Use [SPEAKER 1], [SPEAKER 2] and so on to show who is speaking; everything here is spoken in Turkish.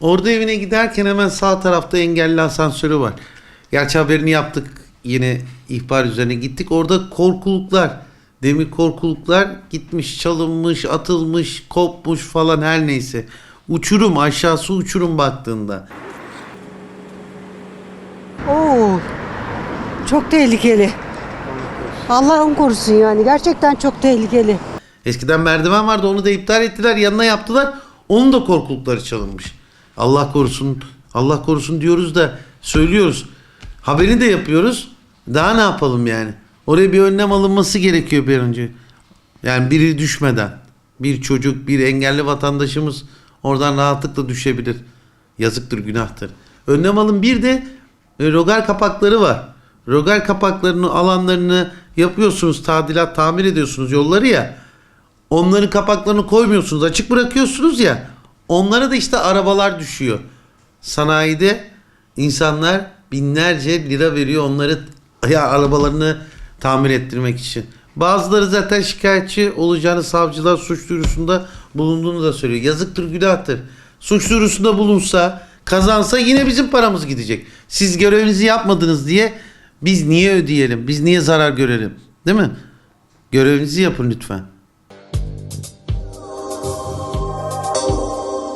[SPEAKER 1] Orada evine giderken hemen sağ tarafta engelli asansörü var. Gerçi haberini yaptık. Yine ihbar üzerine gittik. Orada korkuluklar, demir korkuluklar gitmiş, çalınmış, atılmış, kopmuş falan her neyse. Uçurum aşağısı uçurum baktığında.
[SPEAKER 2] Oo. Çok tehlikeli. Allah'ım korusun yani. Gerçekten çok tehlikeli.
[SPEAKER 1] Eskiden merdiven vardı onu da iptal ettiler yanına yaptılar. Onun da korkulukları çalınmış. Allah korusun Allah korusun diyoruz da söylüyoruz. Haberini de yapıyoruz. Daha ne yapalım yani? Oraya bir önlem alınması gerekiyor bir önce. Yani biri düşmeden. Bir çocuk, bir engelli vatandaşımız oradan rahatlıkla düşebilir. Yazıktır, günahtır. Önlem alın. Bir de e, rogar kapakları var. Rogar kapaklarının alanlarını yapıyorsunuz, tadilat, tamir ediyorsunuz yolları ya. Onların kapaklarını koymuyorsunuz, açık bırakıyorsunuz ya. Onlara da işte arabalar düşüyor. Sanayide insanlar binlerce lira veriyor onları ya arabalarını tamir ettirmek için. Bazıları zaten şikayetçi olacağını savcılar suç duyurusunda bulunduğunu da söylüyor. Yazıktır, günahtır. Suç duyurusunda bulunsa, kazansa yine bizim paramız gidecek. Siz görevinizi yapmadınız diye biz niye ödeyelim? Biz niye zarar görelim? Değil mi? Görevinizi yapın lütfen.